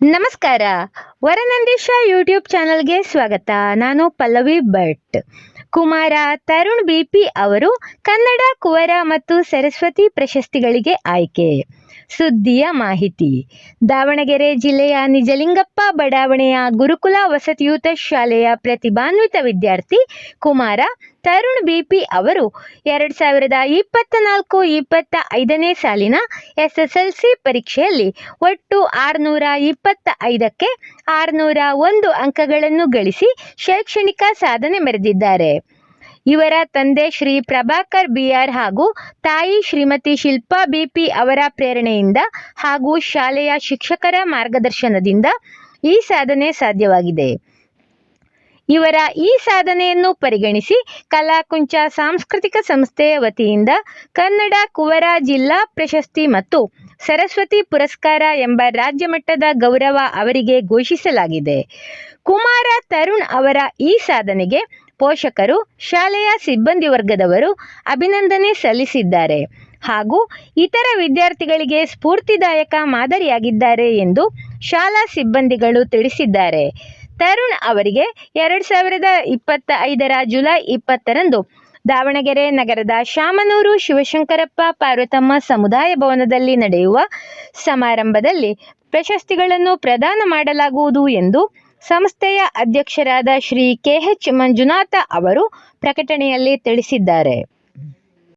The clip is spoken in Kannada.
ನಮಸ್ಕಾರ. ವರನಂದೀಶ ಯೂಟ್ಯೂಬ್ ಚಾನಲ್ಗೆ ಸ್ವಾಗತ. ನಾನು ಪಲ್ಲವಿ ಭಟ್. ಕುಮಾರ ತರುಣ್ ಬಿಪಿ ಅವರು ಕನ್ನಡ, ಕುವರ ಮತ್ತು ಸರಸ್ವತಿ ಪ್ರಶಸ್ತಿಗಳಿಗೆ ಆಯ್ಕೆ. ಸುದ್ದಿಯ ಮಾಹಿತಿ. ದಾವಣಗೆರೆ ಜಿಲ್ಲೆಯ ನಿಜಲಿಂಗಪ್ಪ ಬಡಾವಣೆಯ ಗುರುಕುಲ ವಸತಿಯುತ ಶಾಲೆಯ ಪ್ರತಿಭಾನ್ವಿತ ವಿದ್ಯಾರ್ಥಿ ಕುಮಾರ ತರುಣ್ ಬಿಪಿ ಅವರು ಎರಡು ಸಾವಿರದ ಇಪ್ಪತ್ತ ನಾಲ್ಕು ಇಪ್ಪತ್ತ ಐದನೇ ಸಾಲಿನ ಎಸ್ ಪರೀಕ್ಷೆಯಲ್ಲಿ ಒಟ್ಟು ಆರುನೂರ ಇಪ್ಪತ್ತ ಐದಕ್ಕೆ ಆರುನೂರ ಒಂದು ಅಂಕಗಳನ್ನು ಗಳಿಸಿ ಶೈಕ್ಷಣಿಕ ಸಾಧನೆ ಮೆರೆದಿದ್ದಾರೆ. ಇವರ ತಂದೆ ಶ್ರೀ ಪ್ರಭಾಕರ್ ಬಿಆರ್ ಹಾಗೂ ತಾಯಿ ಶ್ರೀಮತಿ ಶಿಲ್ಪಾ ಬಿಪಿ ಅವರ ಪ್ರೇರಣೆಯಿಂದ ಹಾಗೂ ಶಾಲೆಯ ಶಿಕ್ಷಕರ ಮಾರ್ಗದರ್ಶನದಿಂದ ಈ ಸಾಧನೆ ಸಾಧ್ಯವಾಗಿದೆ. ಇವರ ಈ ಸಾಧನೆಯನ್ನು ಪರಿಗಣಿಸಿ ಕಲಾಕುಂಚ ಸಾಂಸ್ಕೃತಿಕ ಸಂಸ್ಥೆಯ ವತಿಯಿಂದ ಕನ್ನಡ ಕುವರ ಜಿಲ್ಲಾ ಪ್ರಶಸ್ತಿ ಮತ್ತು ಸರಸ್ವತಿ ಪುರಸ್ಕಾರ ಎಂಬ ರಾಜ್ಯ ಮಟ್ಟದ ಗೌರವ ಅವರಿಗೆ ಘೋಷಿಸಲಾಗಿದೆ. ಕುಮಾರ ತರುಣ್ ಅವರ ಈ ಸಾಧನೆಗೆ ಪೋಷಕರು, ಶಾಲೆಯ ಸಿಬ್ಬಂದಿ ವರ್ಗದವರು ಅಭಿನಂದನೆ ಸಲ್ಲಿಸಿದ್ದಾರೆ ಹಾಗೂ ಇತರ ವಿದ್ಯಾರ್ಥಿಗಳಿಗೆ ಸ್ಫೂರ್ತಿದಾಯಕ ಮಾದರಿಯಾಗಿದ್ದಾರೆ ಎಂದು ಶಾಲಾ ಸಿಬ್ಬಂದಿಗಳು ತಿಳಿಸಿದ್ದಾರೆ. ತರುಣ್ ಅವರಿಗೆ ಎರಡು ಸಾವಿರದ ಇಪ್ಪತ್ತ ಐದರ ಜುಲೈ ಇಪ್ಪತ್ತರಂದು ದಾವಣಗೆರೆ ನಗರದ ಶಾಮನೂರು ಶಿವಶಂಕರಪ್ಪ ಪಾರ್ವತಮ್ಮ ಸಮುದಾಯ ಭವನದಲ್ಲಿ ನಡೆಯುವ ಸಮಾರಂಭದಲ್ಲಿ ಪ್ರಶಸ್ತಿಗಳನ್ನು ಪ್ರದಾನ ಮಾಡಲಾಗುವುದು ಎಂದು ಸಂಸ್ಥೆಯ ಅಧ್ಯಕ್ಷರಾದ ಶ್ರೀ ಕೆಎಚ್ ಮಂಜುನಾಥ ಅವರು ಪ್ರಕಟಣೆಯಲ್ಲಿ ತಿಳಿಸಿದ್ದಾರೆ.